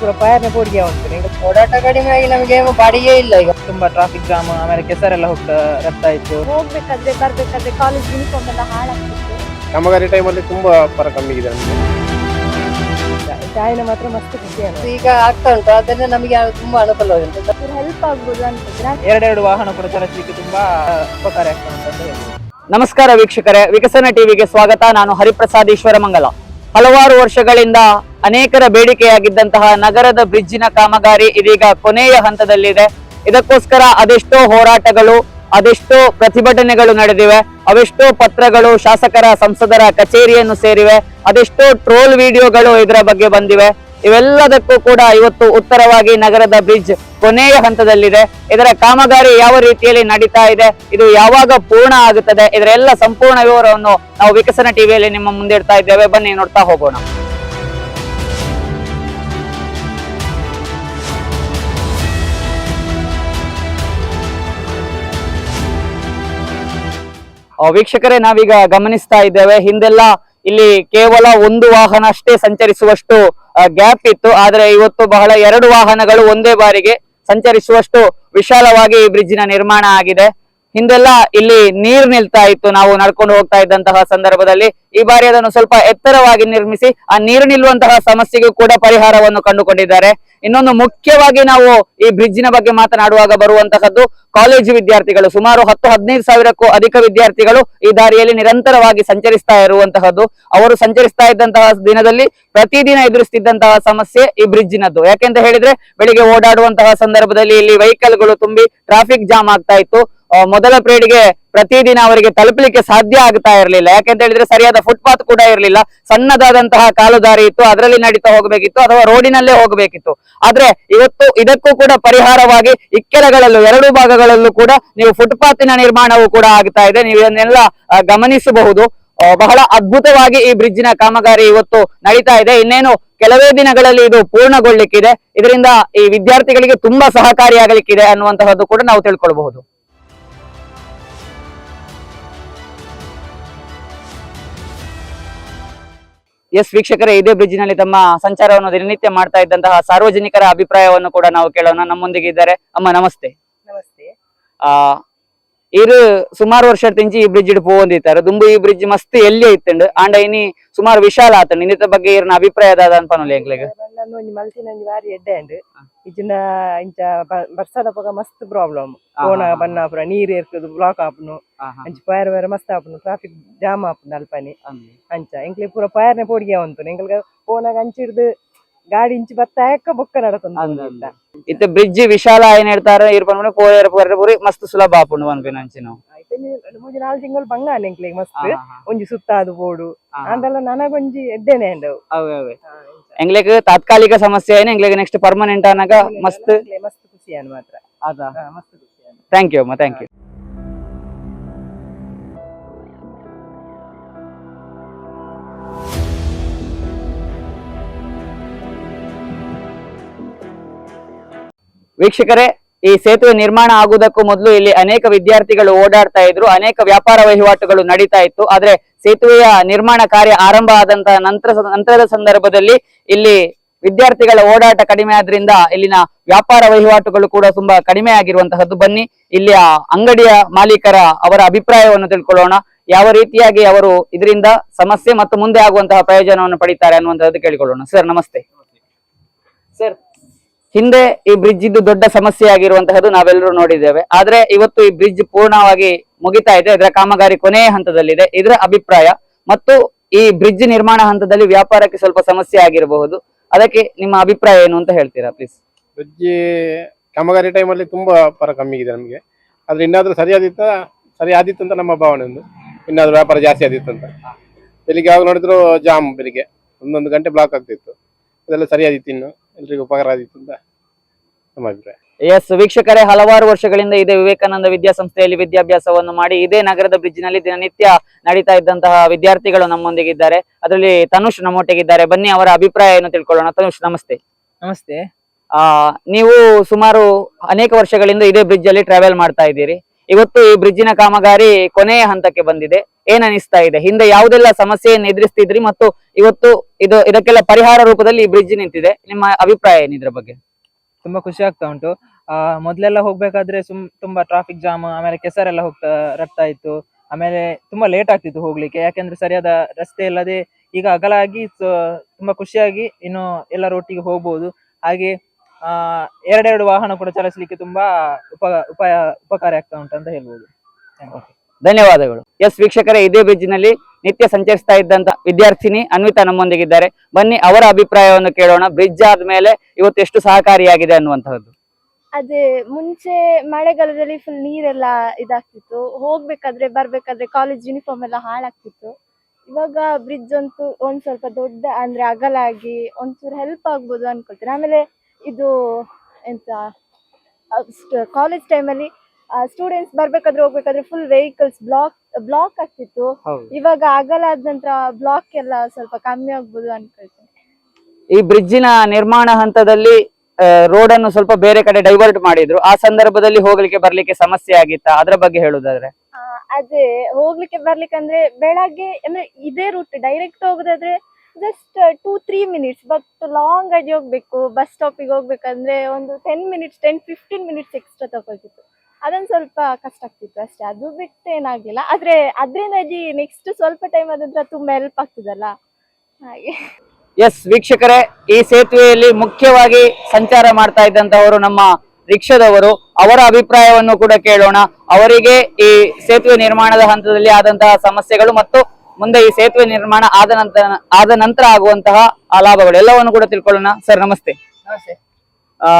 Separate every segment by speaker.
Speaker 1: ಪೂರ ಫೈರ್ನ ಕೂಡಿಗೆ ಉಂಟು ಈಗ
Speaker 2: ಓಡಾಟ ಕಡಿಮೆ ಆಗಿ ನಮಗೆ ಬಾಡಿಗೆ ಇಲ್ಲ ಈಗ.
Speaker 1: ತುಂಬಾ ಟ್ರಾಫಿಕ್ ಜಾಮ್ ಆಮೇಲೆ ಕೆಸರೆಲ್ಲ ಹೋಗ್ತಾ ರಸ್ತೆ ಇತ್ತು
Speaker 3: ಹೋಗ್ಬೇಕಾದ್ರೆ ಬರ್ಬೇಕಾದ್ರೆ ಕಾಲೇಜ್ ಯೂನಿಫಾರ್ಮ್ ಎಲ್ಲ ಹಾಳಾಗ್ತಿತ್ತು.
Speaker 4: ಕಾಮಗಾರಿ ಟೈಮಲ್ಲಿ ತುಂಬಾ ಫರ ಕಮ್ಮಿ ಇದೆ
Speaker 1: ಚಾಯಿನ ಮಾತ್ರ ಮಸ್ತ್ ಖುಷಿ
Speaker 2: ಈಗ ಆಗ್ತಾ ಉಂಟು ಅದರಿಂದ ನಮಗೆ ತುಂಬಾ ಅನುಕೂಲ
Speaker 3: ಹೆಲ್ಪ್ ಆಗ್ಬೋದು ಅಂತ
Speaker 1: ಎರಡೆರಡು ವಾಹನ ಕೂಡ ಚಲಿಸಲಿಕ್ಕೆ ತುಂಬಾ ಉಪಕಾರ ಆಗ್ತಾ ಉಂಟು.
Speaker 5: ನಮಸ್ಕಾರ ವೀಕ್ಷಕರೇ ವಿಕಸನ ಟಿವಿಗೆ ಸ್ವಾಗತ. ನಾನು ಹರಿಪ್ರಸಾದ್ ಈಶ್ವರಮಂಗಲ. ಹಲವಾರು ವರ್ಷಗಳಿಂದ ಅನೇಕರ ಬೇಡಿಕೆಯಾಗಿದ್ದಂತಹ ನಗರದ ಬ್ರಿಡ್ಜಿನ ಕಾಮಗಾರಿ ಇದೀಗ ಕೊನೆಯ ಹಂತದಲ್ಲಿದೆ. ಇದಕ್ಕೋಸ್ಕರ ಅದೆಷ್ಟೋ ಹೋರಾಟಗಳು, ಅದೆಷ್ಟೋ ಪ್ರತಿಭಟನೆಗಳು ನಡೆದಿವೆ. ಅವೆಷ್ಟೋ ಪತ್ರಗಳು ಶಾಸಕರ ಸಂಸದರ ಕಚೇರಿಯನ್ನು ಸೇರಿವೆ. ಅದೆಷ್ಟೋ ಟ್ರೋಲ್ ವಿಡಿಯೋಗಳು ಇದರ ಬಗ್ಗೆ ಬಂದಿವೆ. ಇವೆಲ್ಲದಕ್ಕೂ ಕೂಡ ಇವತ್ತು ಉತ್ತರವಾಗಿ ನಗರದ ಬ್ರಿಡ್ಜ್ ಕೊನೆಯ ಹಂತದಲ್ಲಿದೆ. ಇದರ ಕಾಮಗಾರಿ ಯಾವ ರೀತಿಯಲ್ಲಿ ನಡೀತಾ ಇದೆ, ಇದು ಯಾವಾಗ ಪೂರ್ಣ ಆಗುತ್ತದೆ, ಇದರ ಎಲ್ಲ ಸಂಪೂರ್ಣ ವಿವರವನ್ನು ನಾವು ವಿಕಸನ ಟಿವಿಯಲ್ಲಿ ನಿಮ್ಮ ಮುಂದೆ ಇಡ್ತಾ ಇದ್ದೇವೆ. ಬನ್ನಿ, ನೋಡ್ತಾ ಹೋಗೋಣ. ವೀಕ್ಷಕರೇ, ನಾವೀಗ ಗಮನಿಸ್ತಾ ಇದ್ದೇವೆ, ಹಿಂದೆಲ್ಲ ಇಲ್ಲಿ ಕೇವಲ ಒಂದು ವಾಹನ ಅಷ್ಟೇ ಸಂಚರಿಸುವಷ್ಟು ಗ್ಯಾಪ್ ಇತ್ತು. ಆದ್ರೆ ಇವತ್ತು ಬಹಳ ಎರಡು ವಾಹನಗಳು ಒಂದೇ ಬಾರಿಗೆ ಸಂಚರಿಸುವಷ್ಟು ವಿಶಾಲವಾಗಿ ಈ ಬ್ರಿಡ್ಜಿನ ನಿರ್ಮಾಣ ಆಗಿದೆ. ಹಿಂದೆಲ್ಲ ಇಲ್ಲಿ ನೀರು ನಿಲ್ತಾ ಇತ್ತು. ನಾವು ನಡ್ಕೊಂಡು ಹೋಗ್ತಾ ಇದ್ದಂತಹ ಸಂದರ್ಭದಲ್ಲಿ ಈ ಬಾರಿ ಅದನ್ನು ಸ್ವಲ್ಪ ಎತ್ತರವಾಗಿ ನಿರ್ಮಿಸಿ ಆ ನೀರು ನಿಲ್ಲುವಂತಹ ಸಮಸ್ಯೆಗೂ ಕೂಡ ಪರಿಹಾರವನ್ನು ಕಂಡುಕೊಂಡಿದ್ದಾರೆ. ಇನ್ನೊಂದು ಮುಖ್ಯವಾಗಿ ನಾವು ಈ ಬ್ರಿಡ್ಜಿನ ಬಗ್ಗೆ ಮಾತನಾಡುವಾಗ ಬರುವಂತಹದ್ದು ಕಾಲೇಜು ವಿದ್ಯಾರ್ಥಿಗಳು. ಸುಮಾರು ಹತ್ತು ಹದಿನೈದು ಸಾವಿರಕ್ಕೂ ಅಧಿಕ ವಿದ್ಯಾರ್ಥಿಗಳು ಈ ದಾರಿಯಲ್ಲಿ ನಿರಂತರವಾಗಿ ಸಂಚರಿಸ್ತಾ ಇರುವಂತಹದ್ದು. ಅವರು ಸಂಚರಿಸ್ತಾ ಇದ್ದಂತಹ ದಿನದಲ್ಲಿ ಪ್ರತಿದಿನ ಎದುರಿಸ್ತಿದ್ದಂತಹ ಸಮಸ್ಯೆ ಈ ಬ್ರಿಡ್ಜಿನದ್ದು. ಯಾಕೆಂತ ಹೇಳಿದ್ರೆ, ಬೆಳಿಗ್ಗೆ ಓಡಾಡುವಂತಹ ಸಂದರ್ಭದಲ್ಲಿ ಇಲ್ಲಿ ವೆಹಿಕಲ್ಗಳು ತುಂಬಿ ಟ್ರಾಫಿಕ್ ಜಾಮ್ ಆಗ್ತಾ ಇತ್ತು. ಮೊದಲ ಪೀಳಿಗೆ ಪ್ರತಿದಿನ ಅವರಿಗೆ ತಲುಪಲಿಕ್ಕೆ ಸಾಧ್ಯ ಆಗ್ತಾ ಇರಲಿಲ್ಲ. ಯಾಕೆಂತ ಹೇಳಿದ್ರೆ ಸರಿಯಾದ ಫುಟ್ಪಾತ್ ಕೂಡ ಇರಲಿಲ್ಲ. ಸಣ್ಣದಾದಂತಹ ಕಾಲುದಾರಿ ಇತ್ತು, ಅದರಲ್ಲಿ ನಡೀತಾ ಹೋಗಬೇಕಿತ್ತು ಅಥವಾ ರೋಡಿನಲ್ಲೇ ಹೋಗಬೇಕಿತ್ತು. ಆದ್ರೆ ಇವತ್ತು ಇದಕ್ಕೂ ಕೂಡ ಪರಿಹಾರವಾಗಿ ಇಕ್ಕೆಲಗಳಲ್ಲೂ, ಎರಡು ಭಾಗಗಳಲ್ಲೂ ಕೂಡ ನೀವು ಫುಟ್ಪಾತಿನ ನಿರ್ಮಾಣವೂ ಕೂಡ ಆಗ್ತಾ ಇದೆ. ನೀವು ಇದನ್ನೆಲ್ಲ ಗಮನಿಸಬಹುದು. ಬಹಳ ಅದ್ಭುತವಾಗಿ ಈ ಬ್ರಿಡ್ಜಿನ ಕಾಮಗಾರಿ ಇವತ್ತು ನಡೀತಾ ಇದೆ. ಇನ್ನೇನು ಕೆಲವೇ ದಿನಗಳಲ್ಲಿ ಇದು ಪೂರ್ಣಗೊಳ್ಳಿಕ್ಕಿದೆ. ಇದರಿಂದ ಈ ವಿದ್ಯಾರ್ಥಿಗಳಿಗೆ ತುಂಬಾ ಸಹಕಾರಿಯಾಗಲಿಕ್ಕಿದೆ ಅನ್ನುವಂತಹದ್ದು ಕೂಡ ನಾವು ತಿಳ್ಕೊಳ್ಬಹುದು. ಎಸ್ ವೀಕ್ಷಕರೇ ಇದೇ ಬ್ರಿಡ್ಜ್ನಲ್ಲಿ ತಮ್ಮ ಸಂಚಾರವನ್ನು ದಿನನಿತ್ಯ ಮಾಡ್ತಾ ಇದ್ದಂತಹ ಸಾರ್ವಜನಿಕರ ಅಭಿಪ್ರಾಯವನ್ನು ಕೂಡ ನಾವು ಕೇಳೋಣ. ನಮ್ಮೊಂದಿಗೆ ಇದ್ದಾರೆ. ಅಮ್ಮ ನಮಸ್ತೆ.
Speaker 1: ನಮಸ್ತೆ.
Speaker 5: ಆ ಇದು ಸುಮಾರು ವರ್ಷ ತಿಂಚಿ ಈ ಬ್ರಿಡ್ಜ್ ಪೋಂದಿತ್ತಾರೆ ದುಂಬು ಈ ಬ್ರಿಡ್ಜ್ ಮಸ್ತ್ ಎಲ್ಲಿ ಐತಂಡ್? ಆಂಡ ಇನಿ ಸುಮಾರು ವಿಶಾಲ ಆತಂಡ್. ಇನ್ನಿತ ಬಗ್ಗೆ ಇರ್ನ ಅಭಿಪ್ರಾಯ ದಾದ ಅನ್ಪನೊಲಿ ಎಂಕ್ಲೆಗ್
Speaker 1: ಮಲ್ತಿನ ಬಾರಿ ಎಡ್ಡೆ ಉಂಡು ಇಜ್ಜಿನ ಇಂಚ ಬರ್ಸದ ಪಗ ಮಸ್ತ್ ಪ್ರಾಬ್ಲಮ್ ಕೋಣ ಬಣ್ಣ ಪುರ ನೀರ್ ಏರ್ಕುದು ಬ್ಲಾಕ್ ಆಪುನು ಅಂಚ ಫೈರ್ ಬೇರೆ ಮಸ್ತ್ ಆಪುನು ಟ್ರಾಫಿಕ್ ಜಾಮ್ ಆಪುನು ಅಲ್ಪನಿ. ಅಂಚ ಎಂಕ್ಲೆ ಪೂರ ಫೈರ್ನೆ ಪೋಡಿಗೆ ಉಂಟು ಎಂಕ್ಲೆಗ್ ಫೋನಾಗ ಅಂಚಿಡ್ದು ಗಾಡಿ ಇಂಚಿ ಬತ್ತ ಯಾಕ ಬೊಕ್ಕ ನಡಕೊಂಡ್
Speaker 5: ಇತ್ತೆ ಬ್ರಿಡ್ಜ್ ವಿಶಾಲ ಏನ್ ಹೇಳ್ತಾರೆ ಇರ್ಪನ್ ಪೋಯರ್ ಪೂರಿ ಮಸ್ತ್ ಸುಲಭ ಆಪುಂಡು ಅನ್ಪಿನ ಅಂಚಿನ
Speaker 1: ಮೂಜಿ ನಾಲ್ ತಿಂಗಳು ಬಂಗಾನ ಎಂಕ್ಲೆಗ್ ಮಸ್ತ್. ಒಂಜಿ ಸುತ್ತಾದು ಬೋಡು ಅಂದಲ್ಲ ನನಗೊಂಜಿ ಎಡ್ಡೆನೆ ಉಂಡು
Speaker 5: ಎಂಗ್ಲೆಗ್ ತಾತ್ಕಾಲಿಕ ಸಮಸ್ಯೆ ಏನು ಎಂಗ್ಲೆಗ್ ನೆಕ್ಸ್ಟ್ ಪರ್ಮನೆಂಟ್ ಅನ್ನಗ ಮಸ್ತ್
Speaker 1: ಮಸ್ತ್. ಖುಷಿ ಅನ್ ಮಾತ್ರ. ಅದಾ ಮಸ್ತ್ ಖುಷಿ
Speaker 5: ಥ್ಯಾಂಕ್ ಯು ಅಮ್ಮ ಥ್ಯಾಂಕ್ ಯು ವೀಕ್ಷಕರೇ ಈ ಸೇತುವೆ ನಿರ್ಮಾಣ ಆಗುವುದಕ್ಕೂ ಮೊದಲು ಇಲ್ಲಿ ಅನೇಕ ವಿದ್ಯಾರ್ಥಿಗಳು ಓಡಾಡ್ತಾ ಇದ್ರು ಅನೇಕ ವ್ಯಾಪಾರ ವಹಿವಾಟುಗಳು ನಡೀತಾ ಇತ್ತು. ಆದ್ರೆ ಸೇತುವೆಯ ನಿರ್ಮಾಣ ಕಾರ್ಯ ಆರಂಭ ಆದಂತಹ ನಂತರ ನಂತರದ ಸಂದರ್ಭದಲ್ಲಿ ಇಲ್ಲಿ ವಿದ್ಯಾರ್ಥಿಗಳ ಓಡಾಟ ಕಡಿಮೆ ಆದ್ರಿಂದ ಇಲ್ಲಿನ ವ್ಯಾಪಾರ ವಹಿವಾಟುಗಳು ಕೂಡ ತುಂಬಾ ಕಡಿಮೆ ಆಗಿರುವಂತಹದ್ದು. ಬನ್ನಿ ಇಲ್ಲಿಯ ಅಂಗಡಿಯ ಮಾಲೀಕರ ಅವರ ಅಭಿಪ್ರಾಯವನ್ನು ತಿಳ್ಕೊಳ್ಳೋಣ. ಯಾವ ರೀತಿಯಾಗಿ ಅವರು ಇದರಿಂದ ಸಮಸ್ಯೆ ಮತ್ತು ಮುಂದೆ ಆಗುವಂತಹ ಪ್ರಯೋಜನವನ್ನು ಪಡಿತಾರೆ ಅನ್ನುವಂತಹದ್ದು ಕೇಳಿಕೊಳ್ಳೋಣ. ಸರ್ ನಮಸ್ತೆ. ಸರ್ ಹಿಂದೆ ಈ ಬ್ರಿಡ್ಜ್ ಇದ್ದು ದೊಡ್ಡ ಸಮಸ್ಯೆ ಆಗಿರುವಂತಹದ್ದು ನಾವೆಲ್ಲರೂ ನೋಡಿದ್ದೇವೆ. ಆದ್ರೆ ಇವತ್ತು ಈ ಬ್ರಿಡ್ಜ್ ಪೂರ್ಣವಾಗಿ ಮುಗಿತಾ ಇದೆ. ಇದರ ಕಾಮಗಾರಿ ಕೊನೆಯ ಹಂತದಲ್ಲಿದೆ. ಇದರ ಅಭಿಪ್ರಾಯ ಮತ್ತು ಈ ಬ್ರಿಡ್ಜ್ ನಿರ್ಮಾಣ ಹಂತದಲ್ಲಿ ವ್ಯಾಪಾರಕ್ಕೆ ಸ್ವಲ್ಪ ಸಮಸ್ಯೆ ಆಗಿರಬಹುದು. ಅದಕ್ಕೆ ನಿಮ್ಮ ಅಭಿಪ್ರಾಯ ಏನು ಅಂತ ಹೇಳ್ತೀರಾ ಪ್ಲೀಸ್
Speaker 4: ಬ್ರಿಡ್ಜ್ ಕಾಮಗಾರಿ ಟೈಮಲ್ಲಿ ತುಂಬಾ ಪರ ಕಮ್ಮಿ ಇದೆ ನಮಗೆ. ಆದ್ರೆ ಇನ್ನಾದ್ರೂ ಸರಿಯಾದಿತ್ತ ಸರಿ ಆದಿತ್ತು ಅಂತ ನಮ್ಮ ಭಾವನೆ ಒಂದು. ಇನ್ನಾದ್ರೂ ವ್ಯಾಪಾರ ಜಾಸ್ತಿ ಆದಿತ್ತು ಅಂತ. ಬೆಳಿಗ್ಗೆ ಯಾವಾಗ ನೋಡಿದ್ರು ಜಾಮ್ ಬೆಳಿಗ್ಗೆ. ಒಂದೊಂದು ಗಂಟೆ ಬ್ಲಾಕ್ ಆಗ್ತಿತ್ತು. ಅದೆಲ್ಲ ಸರಿಯಾದಿತ್ತು ಇನ್ನು. ಎಲ್ರಿಗೂ ಉಪಕಾರ ಆದಿತ್ತು ಅಂತ. ನಮ್ಮ ಅಭಿಪ್ರಾಯ
Speaker 5: ಎಸ್ ವೀಕ್ಷಕರೇ ಹಲವಾರು ವರ್ಷಗಳಿಂದ ಇದೇ ವಿವೇಕಾನಂದ ವಿದ್ಯಾಸಂಸ್ಥೆಯಲ್ಲಿ ವಿದ್ಯಾಭ್ಯಾಸವನ್ನು ಮಾಡಿ ಇದೇ ನಗರದ ಬ್ರಿಡ್ಜ್ನಲ್ಲಿ ದಿನನಿತ್ಯ ನಡೀತಾ ಇದ್ದಂತಹ ವಿದ್ಯಾರ್ಥಿಗಳು ನಮ್ಮೊಂದಿಗಿದ್ದಾರೆ. ಅದರಲ್ಲಿ ತನುಷ್ ನಮ್ಮೊಟ್ಟಿಗಿದ್ದಾರೆ. ಬನ್ನಿ ಅವರ ಅಭಿಪ್ರಾಯ ಏನು ತಿಳ್ಕೊಳ್ಳೋಣ. ತನುಷ್ ನಮಸ್ತೆ.
Speaker 1: ನಮಸ್ತೆ.
Speaker 5: ಆ ನೀವು ಸುಮಾರು ಅನೇಕ ವರ್ಷಗಳಿಂದ ಇದೇ ಬ್ರಿಡ್ಜ್ ಅಲ್ಲಿ ಟ್ರಾವೆಲ್ ಮಾಡ್ತಾ ಇದ್ದೀರಿ. ಇವತ್ತು ಈ ಬ್ರಿಡ್ಜಿನ ಕಾಮಗಾರಿ ಕೊನೆಯ ಹಂತಕ್ಕೆ ಬಂದಿದೆ. ಏನ್ ಅನಿಸ್ತಾ ಇದೆ? ಹಿಂದೆ ಯಾವುದೆಲ್ಲ ಸಮಸ್ಯೆಯನ್ನು ಎದುರಿಸ್ತಿದ್ರಿ ಮತ್ತು ಇವತ್ತು ಇದು ಇದಕ್ಕೆಲ್ಲ ಪರಿಹಾರ ರೂಪದಲ್ಲಿ ಈ ಬ್ರಿಡ್ಜ್ ನಿಂತಿದೆ. ನಿಮ್ಮ ಅಭಿಪ್ರಾಯ ಏನಿದ್ರ ಬಗ್ಗೆ?
Speaker 6: ತುಂಬಾ ಖುಷಿ ಆಗ್ತಾ ಉಂಟು. ಆ, ಮೊದ್ಲೆಲ್ಲ ಹೋಗ್ಬೇಕಾದ್ರೆ ಸುಮ್ ತುಂಬಾ ಟ್ರಾಫಿಕ್ ಜಾಮ್ ಆಮೇಲೆ ಕೆಸರೆಲ್ಲ ಹೋಗ್ತಾ ರಟ್ತಾ ಇತ್ತು. ಆಮೇಲೆ ತುಂಬಾ ಲೇಟ್ ಆಗ್ತಿತ್ತು ಹೋಗ್ಲಿಕ್ಕೆ. ಯಾಕೆಂದ್ರೆ ಸರಿಯಾದ ರಸ್ತೆ ಇಲ್ಲದೆ ಈಗ ಅಗಲಾಗಿ ತುಂಬಾ ಖುಷಿಯಾಗಿ ಇನ್ನು ಎಲ್ಲರೂ ಒಟ್ಟಿಗೆ ಹೋಗ್ಬೋದು. ಹಾಗೆ, ಆ, ಎರಡೆರಡು ವಾಹನ ಕೂಡ ಚಲಿಸಲಿಕ್ಕೆ ತುಂಬಾ ಉಪ ಉಪಾಯ ಉಪಕಾರಿ ಆಗ್ತಾ ಉಂಟು ಅಂತ ಹೇಳ್ಬೋದು.
Speaker 5: ಧನ್ಯವಾದಗಳು. ಎಸ್ ವೀಕ್ಷಕರೇ, ಇದೇ ಬ್ರಿಡ್ಜ್ನಲ್ಲಿ ನಿತ್ಯ ಸಂಚರಿಸ್ತಾ ಇದ್ದಂತ ವಿದ್ಯಾರ್ಥಿನಿ ಅನ್ವಿತಾ ನಮ್ಮೊಂದಿಗಿದ್ದಾರೆ. ಬನ್ನಿ, ಅವರ ಅಭಿಪ್ರಾಯವನ್ನು ಕೇಳೋಣ. ಬ್ರಿಡ್ಜ್ ಆದ್ಮೇಲೆ ಇವತ್ತು ಎಷ್ಟು ಸಹಕಾರಿಯಾಗಿದೆ ಅನ್ನುವಂತಹದ್ದು.
Speaker 3: ಅದೇ, ಮುಂಚೆ ಮಳೆಗಾಲದಲ್ಲಿ ಫುಲ್ ನೀರೆಲ್ಲ ಇದಾಗ್ತಿತ್ತು. ಹೋಗ್ಬೇಕಾದ್ರೆ, ಬರ್ಬೇಕಾದ್ರೆ ಕಾಲೇಜ್ ಯೂನಿಫಾರ್ಮ್ ಎಲ್ಲ ಹಾಳಾಗ್ತಿತ್ತು. ಇವಾಗ ಬ್ರಿಡ್ಜ್ ಅಂತೂ ಒಂದ್ ಸ್ವಲ್ಪ ದೊಡ್ಡ, ಅಂದ್ರೆ ಅಗಲಾಗಿ ಒಂಚೂರು ಹೆಲ್ಪ್ ಆಗ್ಬೋದು ಅನ್ಕೊಳ್ತೀನಿ. ಆಮೇಲೆ ಇದು ಎಂತ ಕಾಲೇಜ್ ಟೈಮಲ್ಲಿ ಸ್ಟೂಡೆಂಟ್ಸ್ ಬರ್ಬೇಕಾದ್ರೆ ಹೋಗ್ಬೇಕಾದ್ರೆ ಫುಲ್ ವೆಹಿಕಲ್ಸ್ ಬ್ಲಾಕ್ ಬ್ಲಾಕ್ ಆಗ್ತಿತ್ತು. ಇವಾಗ ಅಗಲ ಆದ ನಂತರ ಬ್ಲಾಕ್ ಎಲ್ಲ ಸ್ವಲ್ಪ ಕಮ್ಮಿ ಆಗ್ಬೋದು ಅನ್ಕೊಳ್ತೀನಿ.
Speaker 5: ಈ ಬ್ರಿಡ್ಜಿನ ನಿರ್ಮಾಣ ಹಂತದಲ್ಲಿ ರೋಡ್ ಅನ್ನು ಸ್ವಲ್ಪ ಬೇರೆ ಕಡೆ ಡೈವರ್ಟ್ ಮಾಡಿದ್ರು. ಆ ಸಂದರ್ಭದಲ್ಲಿ ಹೋಗ್ಲಿಕ್ಕೆ ಬರ್ಲಿಕ್ಕೆ ಸಮಸ್ಯೆ ಆಗಿತ್ತ? ಅದ್ರ ಬಗ್ಗೆ ಹೇಳುದಾದ್ರೆ.
Speaker 3: ಅದೇ ಹೋಗ್ಲಿಕ್ಕೆ ಬರ್ಲಿಕ್ಕೆ ಅಂದ್ರೆ ಬೆಳಗ್ಗೆ ಅಂದ್ರೆ ಇದೇ ರೂಟ್ ಡೈರೆಕ್ಟ್ ಹೋಗೋದಾದ್ರೆ just two three minutes but long ಆಗಿ ಹೋಗ್ಬೇಕು ಬಸ್ ಸ್ಟಾಪಿಗೆ ಹೋಗ್ಬೇಕಂದ್ರೆ ಒಂದು ten minutes ten fifteen minutes extra ತಗೊಳ್ತಿತ್ತು. ಅದೊಂದು ಸ್ವಲ್ಪ ಕಷ್ಟ ಆಗ್ತಿತ್ತು ಅಷ್ಟೇ. ಅದು ಬಿಟ್ಟು ಏನಾಗ್ಲಿಲ್ಲ. ಆದ್ರೆ ಅದ್ರಿಂದಾಗಿ ನೆಕ್ಸ್ಟ್ ಸ್ವಲ್ಪ ಟೈಮ್ ಆದ್ರೆ ತುಂಬಾ ಹೆಲ್ಪ್ ಆಗ್ತದಲ್ಲ? ಹಾಗೆ.
Speaker 5: ಎಸ್ ವೀಕ್ಷಕರೇ ಈ ಸೇತುವೆಯಲ್ಲಿ ಮುಖ್ಯವಾಗಿ ಸಂಚಾರ ಮಾಡ್ತಾ ಇದ್ದಂತಹವರು ನಮ್ಮ ರಿಕ್ಷಾದವರು. ಅವರ ಅಭಿಪ್ರಾಯವನ್ನು ಕೂಡ ಕೇಳೋಣ. ಅವರಿಗೆ ಈ ಸೇತುವೆ ನಿರ್ಮಾಣದ ಹಂತದಲ್ಲಿ ಆದಂತಹ ಸಮಸ್ಯೆಗಳು ಮತ್ತು ಮುಂದೆ ಈ ಸೇತುವೆ ನಿರ್ಮಾಣ ಆದ ನಂತರ ಆದ ನಂತರ ಆಗುವಂತಹ ಆ ಲಾಭಗಳು ಎಲ್ಲವನ್ನು ಕೂಡ ತಿಳ್ಕೊಳ್ಳೋಣ. ಸರ್ ನಮಸ್ತೆ.
Speaker 2: ನಮಸ್ತೆ.
Speaker 5: ಆ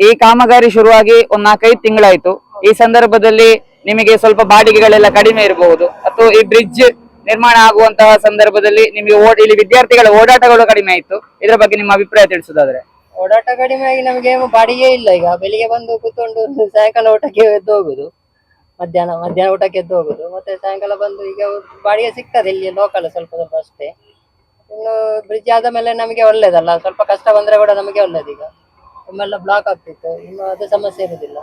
Speaker 5: ಈ ಕಾಮಗಾರಿ ಶುರುವಾಗಿ ಒಂದ್ ನಾಲ್ಕೈದು ತಿಂಗಳಾಯ್ತು. ಈ ಸಂದರ್ಭದಲ್ಲಿ ನಿಮಗೆ ಸ್ವಲ್ಪ ಬಾಡಿಗೆಗಳೆಲ್ಲ ಕಡಿಮೆ ಇರಬಹುದು. ಅಥವಾ ಈ ಬ್ರಿಡ್ಜ್ ನಿರ್ಮಾಣ ಆಗುವಂತಹ ಸಂದರ್ಭದಲ್ಲಿ ನಿಮಗೆ ಇಲ್ಲಿ ವಿದ್ಯಾರ್ಥಿಗಳ ಓಡಾಟಗಳು ಕಡಿಮೆ ಆಯ್ತು. ಇದರ ಬಗ್ಗೆ ನಿಮ್ಮ ಅಭಿಪ್ರಾಯ ತಿಳಿಸುದಾದ್ರೆ
Speaker 2: ಓಡಾಟ ಕಡಿಮೆ ಆಗಿ ನಮಗೆ ಬಾಡಿಗೆ ಇಲ್ಲ ಈಗ. ಬೆಳಿಗ್ಗೆ ಬಂದು ಕೂತ್ಕೊಂಡು ಸಾಯಂಕಾಲ ಊಟಕ್ಕೆ ಎದ್ದು ಹೋಗುದು. ಮಧ್ಯಾಹ್ನ ಮಧ್ಯಾಹ್ನ ಊಟಕ್ಕೆ ಎದ್ದು ಹೋಗುದು. ಮತ್ತೆ ಸಾಯಂಕಾಲ ಬಂದು ಈಗ ಬಾಡಿಗೆ ಸಿಗ್ತದೆ ಇಲ್ಲಿ ಲೋಕಲ್ ಸ್ವಲ್ಪ ಸ್ವಲ್ಪ ಅಷ್ಟೇ. ಇನ್ನು ಬ್ರಿಡ್ಜ್ ಆದ ಮೇಲೆ ನಮಗೆ ಒಳ್ಳೇದಲ್ಲ. ಸ್ವಲ್ಪ ಕಷ್ಟ ಬಂದ್ರೆ ಕೂಡ ನಮಗೆ ಒಳ್ಳೇದು ಈಗ. ಒಮ್ಮೆಲ್ಲ ಬ್ಲಾಕ್ ಆಗ್ತಿತ್ತು. ಇನ್ನು ಅದು ಸಮಸ್ಯೆ ಇರುದಿಲ್ಲ.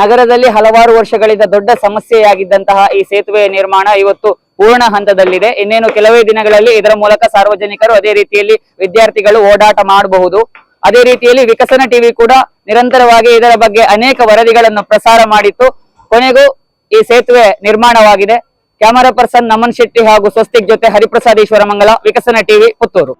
Speaker 5: ನಗರದಲ್ಲಿ ಹಲವಾರು ವರ್ಷಗಳಿಂದ ದೊಡ್ಡ ಸಮಸ್ಯೆಯಾಗಿದ್ದಂತಹ ಈ ಸೇತುವೆಯ ನಿರ್ಮಾಣ ಇವತ್ತು ಪೂರ್ಣ ಹಂತದಲ್ಲಿದೆ. ಇನ್ನೇನು ಕೆಲವೇ ದಿನಗಳಲ್ಲಿ ಇದರ ಮೂಲಕ ಸಾರ್ವಜನಿಕರು ಅದೇ ರೀತಿಯಲ್ಲಿ ವಿದ್ಯಾರ್ಥಿಗಳು ಓಡಾಟ ಮಾಡಬಹುದು. ಅದೇ ರೀತಿಯಲ್ಲಿ ವಿಕಸನ ಟಿವಿ ಕೂಡ ನಿರಂತರವಾಗಿ ಇದರ ಬಗ್ಗೆ ಅನೇಕ ವರದಿಗಳನ್ನು ಪ್ರಸಾರ ಮಾಡಿತ್ತು. ಕೊನೆಗೂ ಈ ಸೇತುವೆ ನಿರ್ಮಾಣವಾಗಿದೆ. ಕ್ಯಾಮರಾ ಪರ್ಸನ್ ನಮನ್ ಶೆಟ್ಟಿ ಹಾಗೂ ಸ್ವಸ್ತಿಕ್ ಜೊತೆ ಹರಿಪ್ರಸಾದ್ ಈಶ್ವರಮಂಗಲ, ವಿಕಸನ ಟಿವಿ ಪುತ್ತೂರು.